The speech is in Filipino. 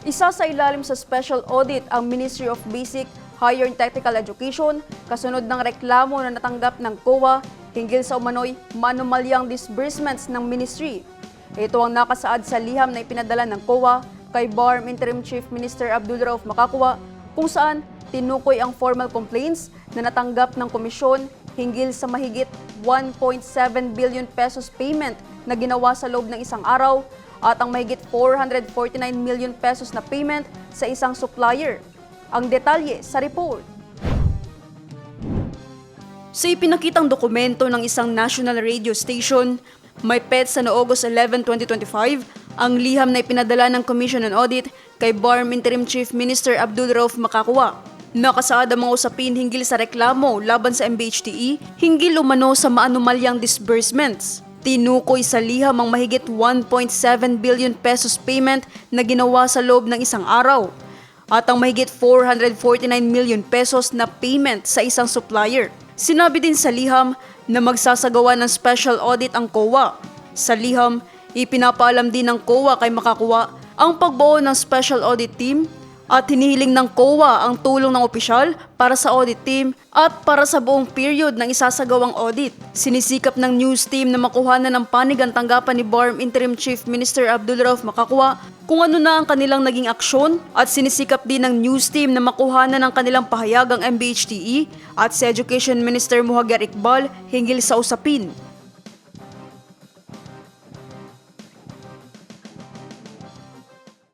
Isa sa ilalim sa special audit ang Ministry of Basic, Higher and Technical Education kasunod ng reklamo na natanggap ng COA hinggil sa umano'y manumalyang disbursements ng ministry. Ito ang nakasaad sa liham na ipinadala ng COA kay BARM Interim Chief Minister Abdul Rauf Makakwa kung saan tinukoy ang formal complaints na natanggap ng komisyon hinggil sa mahigit 1.7 billion pesos payment na ginawa sa loob ng isang araw at ang mahigit 449 million pesos na payment sa isang supplier. Ang detalye sa report. Sa ipinakitang dokumento ng isang national radio station, may PETSA na August 11, 2025, ang liham na ipinadala ng Commission on Audit kay BARM Interim Chief Minister Abdul Rauf Makakwa. Nakasaad ang mga usapin hinggil sa reklamo laban sa MBHTE hinggil umano sa maanumalyang disbursements. Tinukoy sa liham ang mahigit 1.7 billion pesos payment na ginawa sa loob ng isang araw at ang mahigit 449 million pesos na payment sa isang supplier. Sinabi din sa liham na magsasagawa ng special audit ang COA. Sa liham, ipinapaalam din ng COA kay Makakuha ang pagbuo ng special audit team at hinihiling ng COA ang tulong ng opisyal para sa audit team at para sa buong period ng isasagawang audit. Sinisikap ng news team na makuha na ng panig ang tanggapan ni BARM Interim Chief Minister Abdul Rauf Makakwa kung ano na ang kanilang naging aksyon at sinisikap din ng news team na makuha na ng kanilang pahayag ang MBHTE at si Education Minister Muhagar Iqbal hinggil sa usapin.